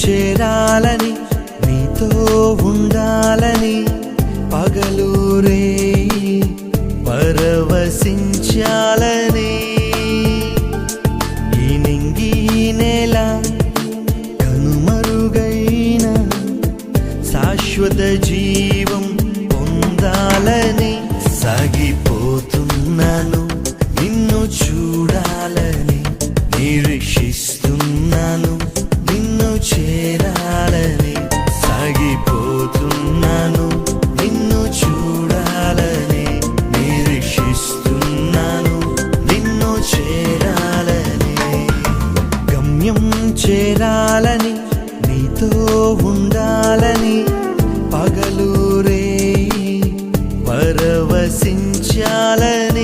చేరాలని నీతో ఉండాలని పగలూరే పరవశించాలని. ఈ నింగి నేల కనుమరుగైన శాశ్వత జీవం పొందాలని సాగిపోతున్నాను నిన్ను చూడాలని నిరీక్షిస్తు గమ్యం చేరాలని నీతో ఉండాలని పగలూరే పరవశించాలని